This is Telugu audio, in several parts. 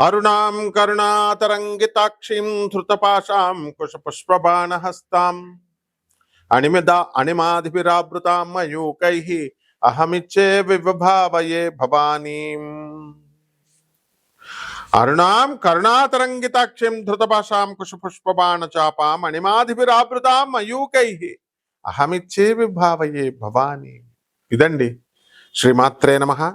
అరుణాం కరుణాతరంగితాక్షిం ధృతపాశాం కుశపుష్పబాణహస్తాం అణిమిద అణిమాదిభిరాభృతాం మయూకై అహమిచ్చే వివభావయే భవానీం. అరుణాం కరుణాతరంగితాక్షిం ధృతపాశాం కుశపుష్పబాణచాపాం అణిమాదిభిరాభృతాం మయూకై అహమిచ్చే విభావయే భవానీ. ఇదండి. శ్రీమాత్రే నమ.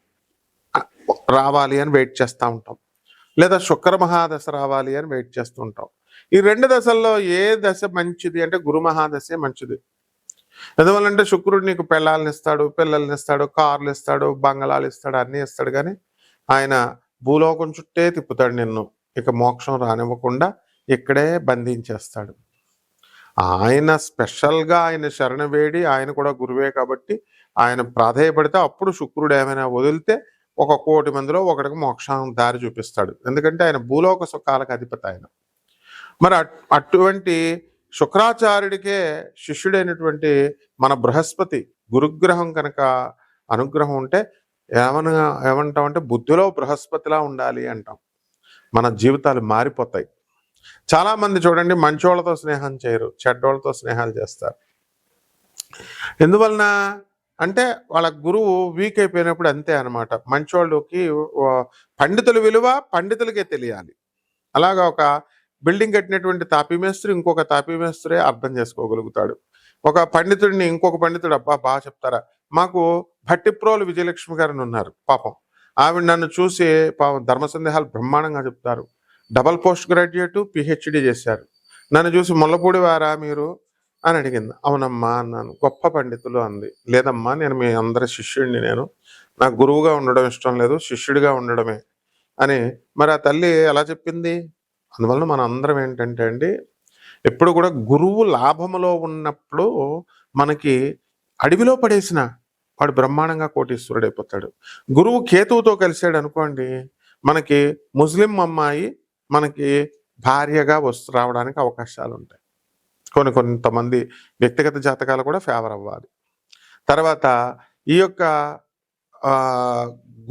రావాలి అని వెయిట్ చేస్తూ ఉంటాం. లేదా శుక్ర మహాదశ రావాలి అని వెయిట్ చేస్తూ ఉంటాం. ఈ రెండు దశల్లో ఏ దశ మంచిది అంటే గురు మహాదశే మంచిది. ఎందువల్లంటే శుక్రుడు నీకు పెళ్ళాలను ఇస్తాడు పిల్లల్ని ఇస్తాడు కార్లు ఇస్తాడు బంగళాలు ఇస్తాడు అన్నీ ఇస్తాడు కానీ ఆయన భూలోకం చుట్టే తిప్పుతాడు నిన్ను. ఇక మోక్షం రానివ్వకుండా ఇక్కడే బంధించేస్తాడు. ఆయన స్పెషల్గా ఆయన శరణ వేడి ఆయన కూడా గురువే కాబట్టి ఆయన ప్రాధేయపడితే అప్పుడు శుక్రుడు ఏమైనా వదిలితే ఒక కోటి మందిలో ఒకటికి మోక్షం దారి చూపిస్తాడు. ఎందుకంటే ఆయన భూలోక సుఖాలకు అధిపతి ఆయన. మరి అట్- అటువంటి శుక్రాచార్యుడికే శిష్యుడైనటువంటి మన బృహస్పతి గురుగ్రహం కనుక అనుగ్రహం ఉంటే ఏమన్నా ఏమంటామంటే బుద్ధిలో బృహస్పతిలా ఉండాలి అంటాం. మన జీవితాలు మారిపోతాయి. చాలా మంది చూడండి మంచోళ్ళతో స్నేహం చేయరు చెడ్డోళ్ళతో స్నేహాలు చేస్తారు. ఎందువలన అంటే వాళ్ళ గురువు వీక్ అయిపోయినప్పుడు అంతే అనమాట మంచోళ్ళకి పండితుల విలువ పండితులకే తెలియాలి. అలాగా ఒక బిల్డింగ్ కట్టినటువంటి తాపీమేస్త్రి ఇంకొక తాపీమేస్త్రే అర్థం చేసుకోగలుగుతాడు. ఒక పండితుడిని ఇంకొక పండితుడు అబ్బా బాగా చెప్తారా? మాకు భట్టిప్రోలు విజయలక్ష్మి గారిని ఉన్నారు పాపం. ఆవిడ నన్ను చూసి పాపం ధర్మ సందేహాలు బ్రహ్మాండంగా చెప్తారు. డబల్ పోస్ట్ గ్రాడ్యుయేట్ పిహెచ్డి చేశారు. నన్ను చూసి ముల్లపూడి వారా మీరు? అని అడిగింది. అవునమ్మా అన్నాను. గొప్ప పండితులు అంది. లేదమ్మా నేను మీ అందరి శిష్యుడిని నేను. నాకు గురువుగా ఉండడం ఇష్టం లేదు శిష్యుడిగా ఉండడమే. అని మరి ఆ తల్లి ఎలా చెప్పింది? అందువలన మన అందరం ఏంటంటే అండి ఎప్పుడు కూడా గురువు లాభములో ఉన్నప్పుడు మనకి అడవిలో పడేసిన వాడు బ్రహ్మాండంగా కోటీశ్వరుడు అయిపోతాడు. గురువు కేతువుతో కలిసాడు అనుకోండి మనకి ముస్లిం అమ్మాయి మనకి భార్యగా వస్తు రావడానికి అవకాశాలు ఉంటాయి కొన్ని కొంతమంది వ్యక్తిగత జాతకాలు కూడా ఫేవర్ అవ్వాలి. తర్వాత ఈ యొక్క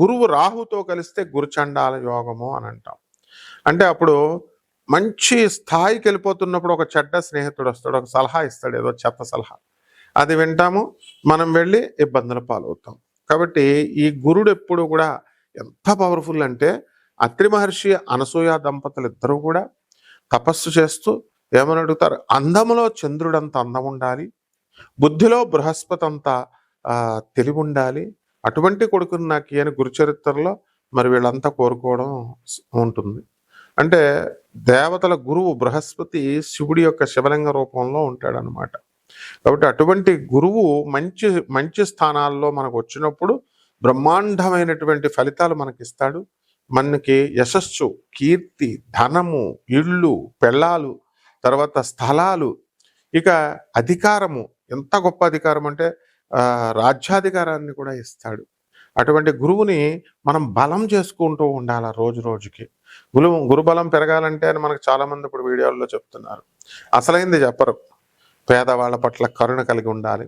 గురువు రాహుతో కలిస్తే గురుచండాల యోగము అని అంటాం. అంటే అప్పుడు మంచి స్థాయికి వెళ్ళిపోతున్నప్పుడు ఒక చెడ్డ స్నేహితుడు వస్తాడు ఒక సలహా ఇస్తాడు ఏదో చెత్త సలహా. అది వింటాము మనం వెళ్ళి ఇబ్బందుల పాలవుతాం. కాబట్టి ఈ గురుడు ఎప్పుడు కూడా ఎంత పవర్ఫుల్ అంటే అత్రి మహర్షి అనసూయ దంపతులు ఇద్దరూ కూడా తపస్సు చేస్తూ ఏమని అడుగుతారు? అందములో చంద్రుడంత అందం ఉండాలి బుద్ధిలో బృహస్పతి అంత తెలివి ఉండాలి అటువంటి కొడుకుని నాకు ఈయన గురుచరిత్రలో మరి వీళ్ళంతా కోరుకోవడం ఉంటుంది. అంటే దేవతల గురువు బృహస్పతి శివుడి యొక్క శివలింగ రూపంలో ఉంటాడనమాట కాబట్టి అటువంటి గురువు మంచి మంచి స్థానాల్లో మనకు వచ్చినప్పుడు బ్రహ్మాండమైనటువంటి ఫలితాలు మనకి ఇస్తాడు మనకి యశస్సు కీర్తి ధనము ఇళ్ళు పెళ్ళాలు తర్వాత స్థలాలు. ఇక అధికారము. ఎంత గొప్ప అధికారం అంటే రాజ్యాధికారాన్ని కూడా ఇస్తాడు. అటువంటి గురువుని మనం బలం చేసుకుంటూ ఉండాలి రోజు రోజుకి. గురు గురుబలం పెరగాలంటే అని మనకు చాలామంది ఇప్పుడు వీడియోల్లో చెప్తున్నారు. అసలైంది చెప్పరు. పేదవాళ్ళ పట్ల కరుణ కలిగి ఉండాలి.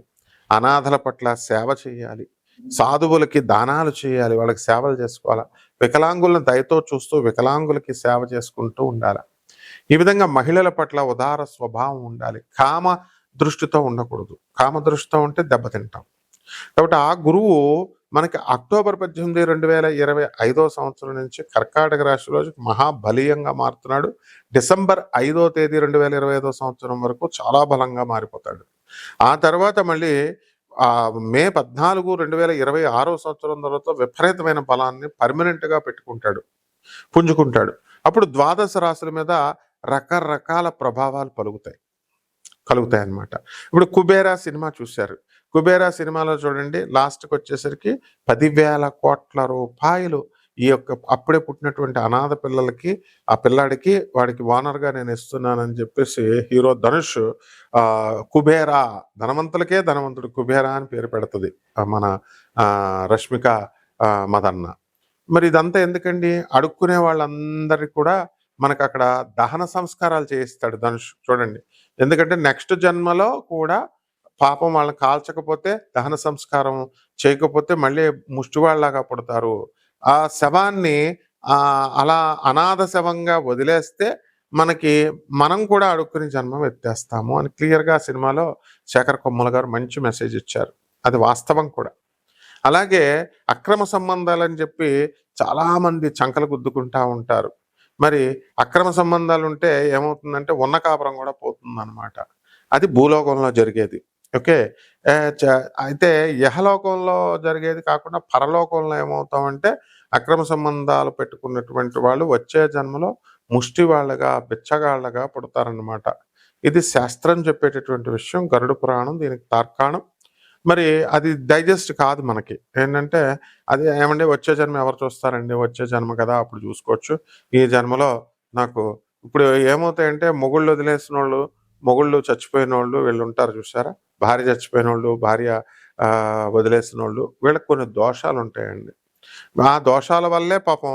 అనాథల పట్ల సేవ చేయాలి. సాధువులకి దానాలు చేయాలి. వాళ్ళకి సేవలు చేసుకోవాలి. వికలాంగులను దయతో చూస్తూ వికలాంగులకి సేవ చేసుకుంటూ ఉండాలి. ఈ విధంగా మహిళల పట్ల ఉదార స్వభావం ఉండాలి. కామ దృష్టితో ఉండకూడదు. కామ దృష్టితో ఉంటే దెబ్బతింటాం. కాబట్టి ఆ గురువు మనకి అక్టోబర్ పద్దెనిమిది రెండు వేల ఇరవై ఐదో సంవత్సరం నుంచి కర్కాటక రాశిలో మహాబలీయంగా మారుతున్నాడు. డిసెంబర్ ఐదో తేదీ రెండు వేల ఇరవై ఐదో సంవత్సరం వరకు చాలా బలంగా మారిపోతాడు. ఆ తర్వాత మళ్ళీ మే పద్నాలుగు రెండు వేల ఇరవై ఆరో సంవత్సరం తర్వాత విపరీతమైన బలాన్ని పర్మనెంట్గా పెట్టుకుంటాడు. పుంజుకుంటాడు. అప్పుడు ద్వాదశ రాశుల మీద రకరకాల ప్రభావాలు పలుకుతాయి. కలుగుతాయి అన్నమాట. ఇప్పుడు కుబేరా సినిమా చూశారు. కుబేరా సినిమాలో చూడండి లాస్ట్కి వచ్చేసరికి పదివేల కోట్ల రూపాయలు ఈ యొక్క అప్పుడే పుట్టినటువంటి అనాథ పిల్లలకి ఆ పిల్లాడికి వాడికి ఓనర్గా నేను ఇస్తున్నానని చెప్పేసి హీరో ధనుష్ కుబేరా ధనవంతులకే ధనవంతుడు కుబేరా అని పేరు పెడుతుంది. మన రష్మిక మదన్న. మరి ఇదంతా ఎందుకండి? అడుక్కునే వాళ్ళందరికీ కూడా మనకు అక్కడ దహన సంస్కారాలు చేయిస్తాడు ధనుష్. చూడండి. ఎందుకంటే నెక్స్ట్ జన్మలో కూడా పాపం వాళ్ళని కాల్చకపోతే దహన సంస్కారం చేయకపోతే మళ్ళీ ముష్టివాళ్ళలాగా పుడతారు. ఆ శవాన్ని అలా అనాథ శవంగా వదిలేస్తే మనకి మనం కూడా అడుక్కుని జన్మం ఎత్తేస్తాము అని క్లియర్గా సినిమాలో శేఖర్ కొమ్మల గారు మంచి మెసేజ్ ఇచ్చారు. అది వాస్తవం కూడా. అలాగే అక్రమ సంబంధాలని చెప్పి చాలామంది చంకలు గుద్దుకుంటా ఉంటారు. మరి అక్రమ సంబంధాలు ఉంటే ఏమవుతుందంటే ఉన్న కాపురం కూడా పోతుందన్నమాట. అది భూలోకంలో జరిగేది. ఓకే? చ- అయితే యహలోకంలో జరిగేది కాకుండా పరలోకంలో ఏమవుతామంటే అక్రమ సంబంధాలు పెట్టుకున్నటువంటి వాళ్ళు వచ్చే జన్మలో ముష్టి వాళ్ళగా బిచ్చగాళ్ళగా పుడతారనమాట ఇది శాస్త్రం చెప్పేటటువంటి విషయం. గరుడ పురాణం దీనికి తార్కాణం. మరి అది డైజెస్ట్ కాదు మనకి. ఏంటంటే అది ఏమంటే వచ్చే జన్మ ఎవరు చూస్తారండి? వచ్చే జన్మ కదా అప్పుడు చూసుకోవచ్చు. ఈ జన్మలో నాకు ఇప్పుడు ఏమవుతాయంటే మొగుళ్ళు వదిలేసిన వాళ్ళు మొగుళ్ళు చచ్చిపోయిన వాళ్ళు వీళ్ళు ఉంటారు చూసారా భార్య చచ్చిపోయిన వాళ్ళు భార్య వదిలేసిన వాళ్ళు వీళ్ళకి కొన్ని దోషాలు ఉంటాయండి ఆ దోషాల వల్లే పాపం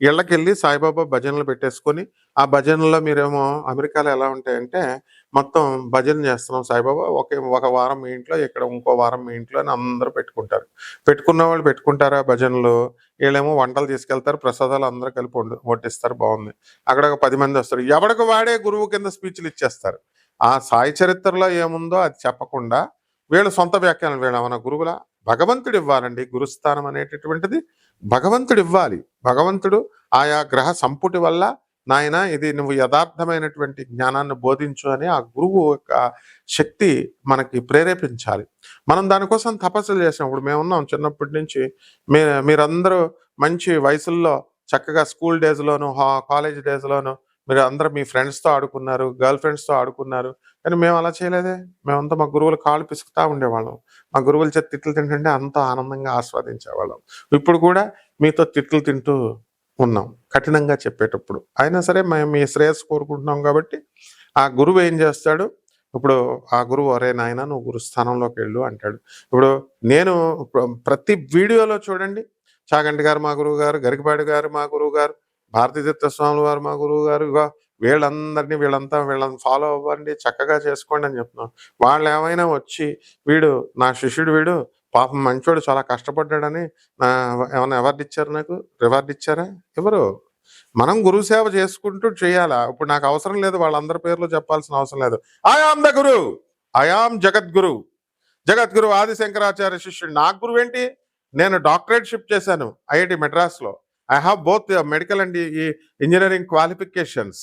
ఇళ్ళకెళ్ళి సాయిబాబా భజనలు పెట్టేసుకొని ఆ భజనలో మీరేమో అమెరికాలో ఎలా ఉంటాయంటే మొత్తం భజన చేస్తున్నాం సాయిబాబా ఒకే ఒక వారం మీ ఇంట్లో ఇక్కడ ఇంకో వారం మీ ఇంట్లో అని అందరూ పెట్టుకుంటారు. పెట్టుకున్న వాళ్ళు పెట్టుకుంటారా భజనలు వీళ్ళేమో వంటలు తీసుకెళ్తారు ప్రసాదాలు అందరూ కలిపి వడ్డిస్తారు బాగుంది. అక్కడ ఒక పది మంది వస్తారు ఎవడికి వాడే గురువు కింద స్పీచ్లు ఇచ్చేస్తారు. ఆ సాయి చరిత్రలో ఏముందో అది చెప్పకుండా వీళ్ళ సొంత వ్యాఖ్యానం వీళ్ళ మన గురువుల భగవంతుడు ఇవ్వాలండి గురుస్థానం అనేటటువంటిది భగవంతుడు ఇవ్వాలి భగవంతుడు ఆయా గ్రహ సంపుటి వల్ల నాయన ఇది నువ్వు యథార్థమైనటువంటి జ్ఞానాన్ని బోధించు అని ఆ గురువు యొక్క శక్తి మనకి ప్రేరేపించాలి. మనం దానికోసం తపస్సులు చేసినప్పుడు మేము ఉన్నాం చిన్నప్పటి నుంచి. మీ మీరందరూ మంచి వయసుల్లో చక్కగా స్కూల్ డేస్లోను కాలేజ్ డేస్లోను మీరు అందరూ మీ ఫ్రెండ్స్తో ఆడుకున్నారు గర్ల్ ఫ్రెండ్స్తో ఆడుకున్నారు. కానీ మేము అలా చేయలేదే. మేమంతా మా గురువులు కాళ్ళు పిసుకుతా ఉండేవాళ్ళం. మా గురువుల చేత తిట్లు తింటుంటే అంత ఆనందంగా ఆస్వాదించేవాళ్ళం. ఇప్పుడు కూడా మీతో తిట్లు తింటూ ఉన్నాం. కఠినంగా చెప్పేటప్పుడు. అయినా సరే మేము మీ శ్రేయస్సు కోరుకుంటున్నాం కాబట్టి ఆ గురువు ఏం చేస్తాడు? ఇప్పుడు ఆ గురువు అరే నాయన నువ్వు గురు స్థానంలోకి వెళ్ళు అంటాడు. ఇప్పుడు నేను ప్రతి వీడియోలో చూడండి. చాగంటి గారు మా గురువు గారు గరికపాడి గారు మా గురువు గారు భారతీ స్వామి వారు మా గురువు గారు వీళ్ళందరినీ వీళ్ళంతా వీళ్ళని ఫాలో అవ్వండి చక్కగా చేసుకోండి అని చెప్తున్నాం వాళ్ళు ఏమైనా వచ్చి వీడు నా శిష్యుడు వీడు పాపం మంచోడు చాలా కష్టపడ్డాడని నా ఏమైనా అవార్డు ఇచ్చారు నాకు? రివార్డు ఇచ్చారా? ఎవరు? మనం గురువు సేవ చేసుకుంటూ చేయాలా? ఇప్పుడు నాకు అవసరం లేదు వాళ్ళందరి పేర్లు చెప్పాల్సిన అవసరం లేదు. I'm the guru I'm Jagadguru Jagadguru Adi Shankaracharya శిష్యుడు. నా గురువు ఏంటి నేను డాక్టరేట్ షిప్ చేశాను ఐఐటి మెడ్రాస్లో. I have both medical and ఈ ఇంజనీరింగ్ క్వాలిఫికేషన్స్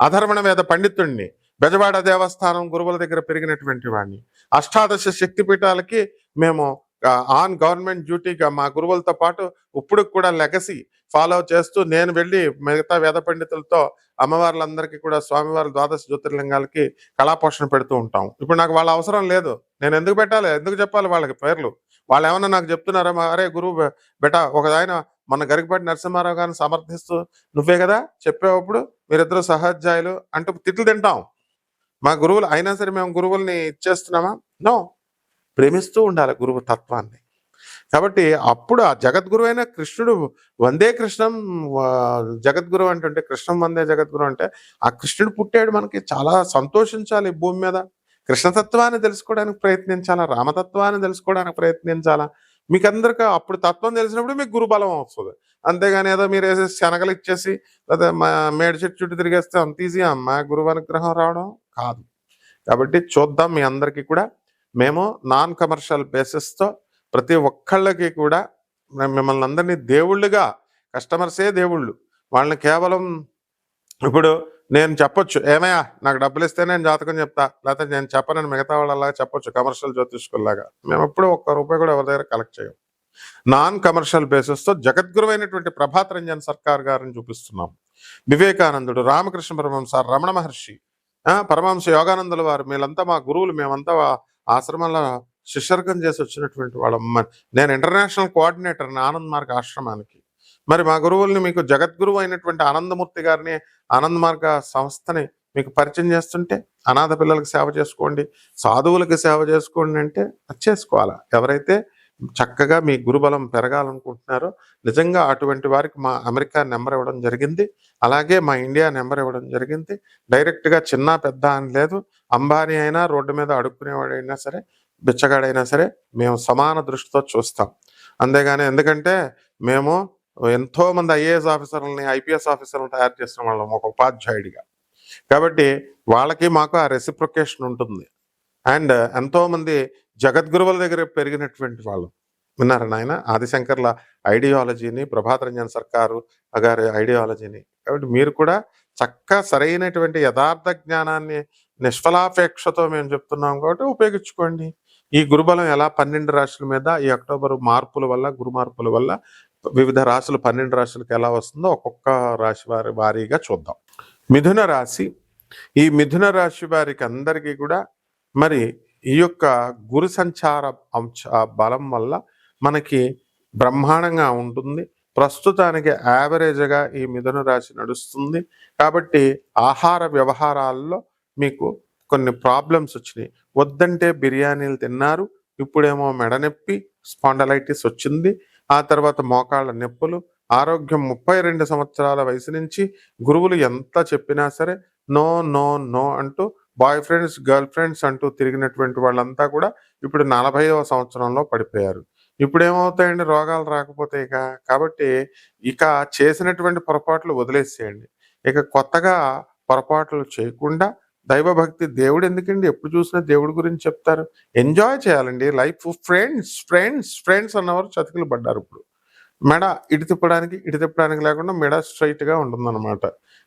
అధర్మణ వేద పండితుణ్ణి బెజవాడ దేవస్థానం గురువుల దగ్గర పెరిగినటువంటి వాడిని అష్టాదశ శక్తిపీఠాలకి మేము ఆన్ గవర్నమెంట్ డ్యూటీగా మా గురువులతో పాటు ఇప్పుడు కూడా లెగసీ ఫాలో చేస్తూ నేను వెళ్ళి మిగతా వేద పండితులతో అమ్మవార్లందరికీ కూడా స్వామివారి ద్వాదశ జ్యోతిర్లింగాలకి కళాపోషణ పెడుతూ ఉంటాం. ఇప్పుడు నాకు వాళ్ళ అవసరం లేదు. నేను ఎందుకు పెట్టాలి? ఎందుకు చెప్పాలి వాళ్ళకి పేర్లు? వాళ్ళు ఏమన్నా నాకు చెప్తున్నారా? మా అరే గురువు బె- బెటా ఒక ఆయన మన గరికపాటి నరసింహారావు గారిని సమర్థిస్తూ నువ్వే కదా చెప్పేటప్పుడు మీరిద్దరు సహాధ్యాయులు అంటూ తిట్లు తింటాం. మా గురువులు అయినా సరే మేము గురువుల్ని ఇచ్చేస్తున్నామా? నో. ప్రేమిస్తూ ఉండాలి గురువు తత్వాన్ని. కాబట్టి అప్పుడు ఆ జగద్గురు అయిన కృష్ణుడు వందే కృష్ణం జగద్గురు అంటుంటే కృష్ణం వందే జగద్గురు అంటే ఆ కృష్ణుడు పుట్టాడు మనకి చాలా సంతోషించాలి భూమి మీద. కృష్ణతత్వాన్ని తెలుసుకోవడానికి ప్రయత్నించాలా? రామతత్వాన్ని తెలుసుకోవడానికి ప్రయత్నించాలా? మీకు అందరికీ అప్పుడు తత్వం తెలిసినప్పుడు మీకు గురుబలం వస్తుంది. అంతేగాని ఏదో మీరు వేసేసి శనగలు ఇచ్చేసి లేదా మా మేడి చెట్టు చుట్టూ తిరిగేస్తే అంత ఈజీ మా గురువు అనుగ్రహం రావడం కాదు. కాబట్టి చూద్దాం మీ అందరికీ కూడా మేము నాన్ కమర్షియల్ బేసిస్తో ప్రతి ఒక్కళ్ళకి కూడా మేము మిమ్మల్ని అందరినీ దేవుళ్ళుగా కస్టమర్సే దేవుళ్ళు. వాళ్ళని కేవలం ఇప్పుడు నేను చెప్పొచ్చు ఏమయ్యా నాకు డబ్బులు ఇస్తే నేను జాతకం చెప్తా లేకపోతే నేను చెప్పనని మిగతా వాళ్ళలాగా చెప్పొచ్చు కమర్షియల్ జ్యోతిష్కుల్లాగా. మేము ఎప్పుడు ఒక్క రూపాయి కూడా ఎవరి దగ్గర కలెక్ట్ చేయం. నాన్ కమర్షియల్ బేసిస్తో జగద్గురు అయినటువంటి ప్రభాత్ రంజన్ సర్కార్ గారిని చూపిస్తున్నాం. వివేకానందుడు రామకృష్ణ పరమహంస రమణ మహర్షి ఆ, పరమహంస యోగానందుల వారు వీళ్ళంతా మా గురువులు మేమంతా ఆశ్రమంలో శిష్యర్గం చేసి వచ్చినటువంటి వాళ్ళం నేను ఇంటర్నేషనల్ కోఆర్డినేటర్ ఆనంద్ మార్గ ఆశ్రమానికి. మరి మా గురువుల్ని మీకు జగద్గురువు అయినటువంటి ఆనందమూర్తి గారిని ఆనంద్ మార్గ సంస్థని మీకు పరిచయం చేస్తుంటే అనాథ పిల్లలకు సేవ చేసుకోండి సాధువులకు సేవ చేసుకోండి అంటే అది చేసుకోవాలా? ఎవరైతే చక్కగా మీ గురుబలం పెరగాలనుకుంటున్నారో నిజంగా అటువంటి వారికి మా అమెరికా నెంబర్ ఇవ్వడం జరిగింది. అలాగే మా ఇండియా నెంబర్ ఇవ్వడం జరిగింది. డైరెక్ట్గా చిన్న పెద్ద అని లేదు. అంబానీ అయినా రోడ్డు మీద అడుక్కునేవాడైనా సరే బిచ్చగాడైనా సరే మేము సమాన దృష్టితో చూస్తాం. అంతేగాని ఎందుకంటే మేము ఎంతో మంది ఐఏఎస్ ఆఫీసర్లని ఐపీఎస్ ఆఫీసర్లను తయారు చేసిన వాళ్ళం ఒక ఉపాధ్యాయుడిగా. కాబట్టి వాళ్ళకి మాకు ఆ రెసిప్రొకేషన్ ఉంటుంది. అండ్ ఎంతోమంది జగద్గురువుల దగ్గర పెరిగినటువంటి వాళ్ళు. విన్నారా నాయన? ఆదిశంకర్ల ఐడియాలజీని ప్రభాత్ రంజన్ సర్కారు గారి ఐడియాలజీని. కాబట్టి మీరు కూడా చక్క సరైనటువంటి యథార్థ జ్ఞానాన్ని నిష్ఫలాపేక్షతో మేము చెప్తున్నాం కాబట్టి ఉపయోగించుకోండి. ఈ గురుబలం ఎలా? పన్నెండు రాశుల మీద ఈ అక్టోబర్ మార్పుల వల్ల గురు మార్పుల వల్ల వివిధ రాశులు పన్నెండు రాశులకు ఎలా వస్తుందో ఒక్కొక్క రాశి వారి వారీగా చూద్దాం. మిథున రాశి. ఈ మిథున రాశి వారికి అందరికీ కూడా మరి ఈ యొక్క గురు సంచార అంశ బలం వల్ల మనకి బ్రహ్మాండంగా ఉంటుంది. ప్రస్తుతానికి యావరేజ్గా ఈ మిథున రాశి నడుస్తుంది. కాబట్టి ఆహార వ్యవహారాల్లో మీకు కొన్ని ప్రాబ్లమ్స్ వచ్చినాయి. వద్దంటే బిర్యానీలు తిన్నారు. ఇప్పుడేమో మెడనొప్పి స్పాండలైటిస్ వచ్చింది. ఆ తర్వాత మోకాళ్ళ నొప్పులు. ఆరోగ్యం ముప్పై రెండు సంవత్సరాల వయసు నుంచి గురువులు ఎంత చెప్పినా సరే నో నో నో అంటూ బాయ్ ఫ్రెండ్స్ గర్ల్ ఫ్రెండ్స్ అంటూ తిరిగినటువంటి వాళ్ళంతా కూడా ఇప్పుడు నలభైవ సంవత్సరంలో పడిపోయారు. ఇప్పుడు ఏమవుతాయండి రోగాలు రాకపోతే ఇక. కాబట్టి ఇక చేసినటువంటి పొరపాట్లు వదిలేసేయండి. ఇక కొత్తగా పొరపాట్లు చేయకుండా దైవభక్తి దేవుడు ఎందుకండి? ఎప్పుడు చూసినా దేవుడి గురించి చెప్తారు. ఎంజాయ్ చేయాలండి. లైఫ్ ఫ్రెండ్స్ ఫ్రెండ్స్ ఫ్రెండ్స్ అన్నవారు చతికిలు పడ్డారు ఇప్పుడు. మెడ ఇటు తిప్పడానికి ఇటు తిప్పడానికి లేకుండా మెడ స్ట్రైట్గా ఉంటుందన్నమాట.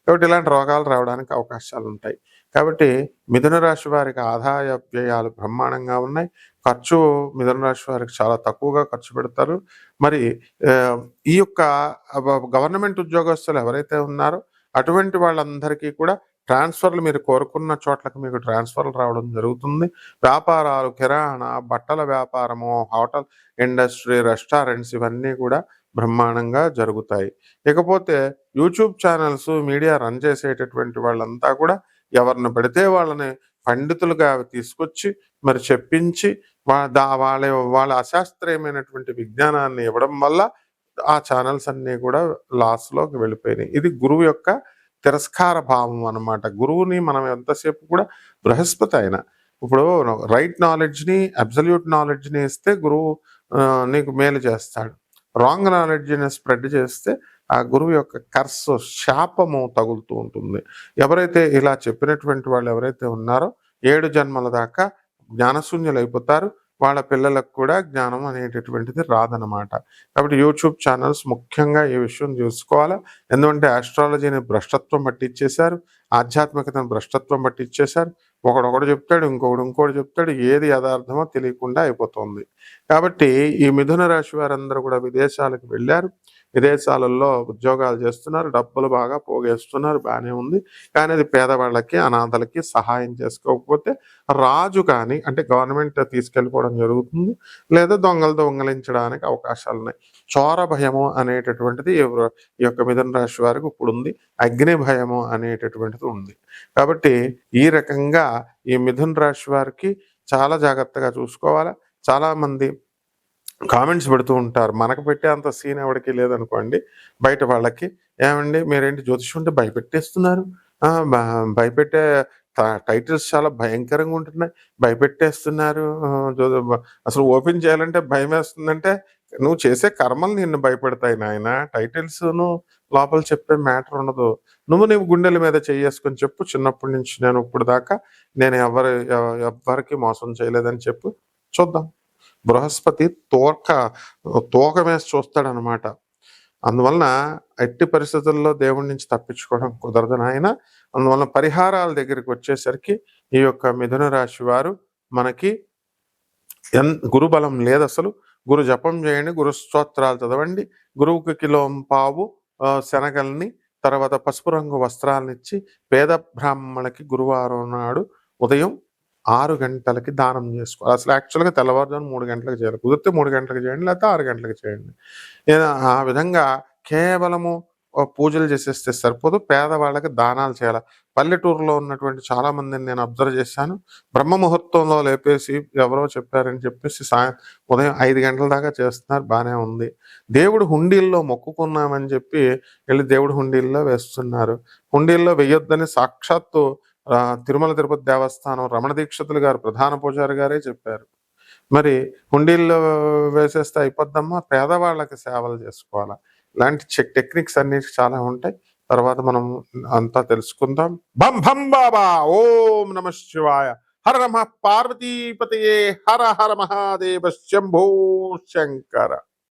కాబట్టి ఇలాంటి రోగాలు రావడానికి అవకాశాలు ఉంటాయి కాబట్టి మిథున రాశి వారికి ఆదాయ వ్యయాలు బ్రహ్మాండంగా ఉన్నాయి. ఖర్చు మిథున రాశి వారికి చాలా తక్కువగా ఖర్చు పెడతారు. మరి ఈ యొక్క గవర్నమెంట్ ఉద్యోగస్తులు ఎవరైతే ఉన్నారో అటువంటి వాళ్ళందరికీ కూడా ట్రాన్స్ఫర్లు మీరు కోరుకున్న చోట్లకు మీకు ట్రాన్స్ఫర్లు రావడం జరుగుతుంది. వ్యాపారాలు కిరాణా బట్టల వ్యాపారము హోటల్ ఇండస్ట్రీ రెస్టారెంట్స్ ఇవన్నీ కూడా బ్రహ్మాండంగా జరుగుతాయి. ఇకపోతే యూట్యూబ్ ఛానల్స్ మీడియా రన్ చేసేటటువంటి వాళ్ళంతా కూడా ఎవరిని పెడితే వాళ్ళని పండితులుగా తీసుకొచ్చి మరి చెప్పించి దా వాళ్ళ వాళ్ళ అశాస్త్రీయమైనటువంటి విజ్ఞానాన్ని ఇవ్వడం వల్ల ఆ ఛానల్స్ అన్నీ కూడా లాస్లోకి వెళ్ళిపోయినాయి. ఇది గురువు యొక్క తిరస్కార భావం అన్నమాట. గురువుని మనం ఎంతసేపు కూడా బృహస్పతి ఆయన ఇప్పుడు రైట్ నాలెడ్జ్ని అబ్సల్యూట్ నాలెడ్జ్ని ఇస్తే గురువు నీకు మేలు చేస్తాడు. రాంగ్ నాలెడ్జ్ని స్ప్రెడ్ చేస్తే ఆ గురువు యొక్క కర్సు శాపము తగులుతూ ఉంటుంది. ఎవరైతే ఇలా చెప్పినటువంటి వాళ్ళు ఎవరైతే ఉన్నారో ఏడు జన్మల దాకా జ్ఞానశూన్యులు అయిపోతారు వాళ్ళ పిల్లలకు కూడా జ్ఞానం అనేటటువంటిది రాదనమాట కాబట్టి యూట్యూబ్ ఛానల్స్ ముఖ్యంగా ఈ విషయం చూసుకోవాలా? ఎందుకంటే ఆస్ట్రాలజీని భ్రష్టత్వం పట్టించేశారు ఆధ్యాత్మికతను భ్రష్టత్వం పట్టించేశారు ఒకడొకడు చెప్తాడు ఇంకొకడు ఇంకోటి చెప్తాడు ఏది యథార్థమో తెలియకుండా అయిపోతుంది. కాబట్టి ఈ మిథున రాశి వారందరూ కూడా విదేశాలకు వెళ్ళారు. విదేశాలలో ఉద్యోగాలు చేస్తున్నారు డబ్బులు బాగా పోగేస్తున్నారు బాగానే ఉంది. కానీ అది పేదవాళ్ళకి అనాథలకి సహాయం చేసుకోకపోతే రాజు కానీ అంటే గవర్నమెంట్ తీసుకెళ్ళిపోవడం జరుగుతుంది. లేదా దొంగలు దొంగలించడానికి అవకాశాలు ఉన్నాయి. చోర భయము అనేటటువంటిది ఈ యొక్క మిథున రాశి వారికి ఇప్పుడు ఉంది. అగ్ని భయము అనేటటువంటిది ఉంది. కాబట్టి ఈ రకంగా ఈ మిథున రాశి వారికి చాలా జాగ్రత్తగా చూసుకోవాలి. చాలామంది కామెంట్స్ పెడుతూ ఉంటారు. మనకు పెట్టే అంత సీన్ ఎవరికి లేదనుకోండి బయట వాళ్ళకి ఏమండి మీరేంటి జ్యోతిషం ఉంటే భయపెట్టేస్తున్నారు? భయపెట్టే టైటిల్స్ చాలా భయంకరంగా ఉంటున్నాయి. భయపెట్టేస్తున్నారు. అసలు ఓపెన్ చేయాలంటే భయం వేస్తుందంటే నువ్వు చేసే కర్మలు నిన్ను భయపెడతాయి నాయన. టైటిల్స్ లోపల చెప్పే మ్యాటర్ ఉండదు. నువ్వు నీవు గుండెల మీద చేసుకొని చెప్పు. చిన్నప్పటి నుంచి నేను ఇప్పుడు దాకా నేను ఎవరు ఎవరికి ఎవ్వరికి మోసం చేయలేదని చెప్పు. చూద్దాం. బృహస్పతి తోక తోక వేసి చూస్తాడనమాట అందువలన ఎట్టి పరిస్థితుల్లో దేవుడి నుంచి తప్పించుకోవడం కుదరదు ఆయన అందువలన పరిహారాల దగ్గరికి వచ్చేసరికి ఈ యొక్క మిథున రాశి వారు మనకి ఎన్ గురుబలం లేదు అసలు. గురు జపం చేయండి గురు స్తోత్రాలు చదవండి. గురువుకి కిలో పావు శనగల్ని తర్వాత పసుపు రంగు వస్త్రాలనిచ్చి పేద బ్రాహ్మణులకి గురువారం నాడు ఉదయం ఆరు గంటలకి దానం చేసుకోవాలి అసలు యాక్చువల్గా తెల్లవారుజాము మూడు గంటలకు చేయాలి. కుదిరితే మూడు గంటలకు చేయండి లేకపోతే ఆరు గంటలకు చేయండి. ఆ విధంగా కేవలము పూజలు చేసేస్తే సరిపోదు పేదవాళ్ళకి దానాలు చేయాలి. పల్లెటూరులో ఉన్నటువంటి చాలా మందిని నేను అబ్జర్వ్ చేశాను. బ్రహ్మ ముహూర్తంలో లేపేసి ఎవరో చెప్పారని చెప్పేసి సాయం ఉదయం ఐదు గంటల దాకా చేస్తున్నారు బాగానే ఉంది. దేవుడు హుండీల్లో మొక్కుకున్నామని చెప్పి వెళ్ళి దేవుడు హుండీల్లో వేస్తున్నారు. హుండీల్లో వేయొద్దని సాక్షాత్తు తిరుమల తిరుపతి దేవస్థానం రమణ దీక్షితులు గారు ప్రధాన పూజారి గారే చెప్పారు. మరి హుండీల్లో వేసేస్తే అయిపోద్దమ్మా పేదవాళ్ళకి సేవలు చేసుకోవాలా? ఇలాంటి చెక్ టెక్నిక్స్ అన్ని చాలా ఉంటాయి. తర్వాత మనం అంతా తెలుసుకుందాం. భం భం బాబా! ఓం నమ శివాయ! హర నమ పార్వతీపతయే! హర హర మహాదేవ శంభో శంకర!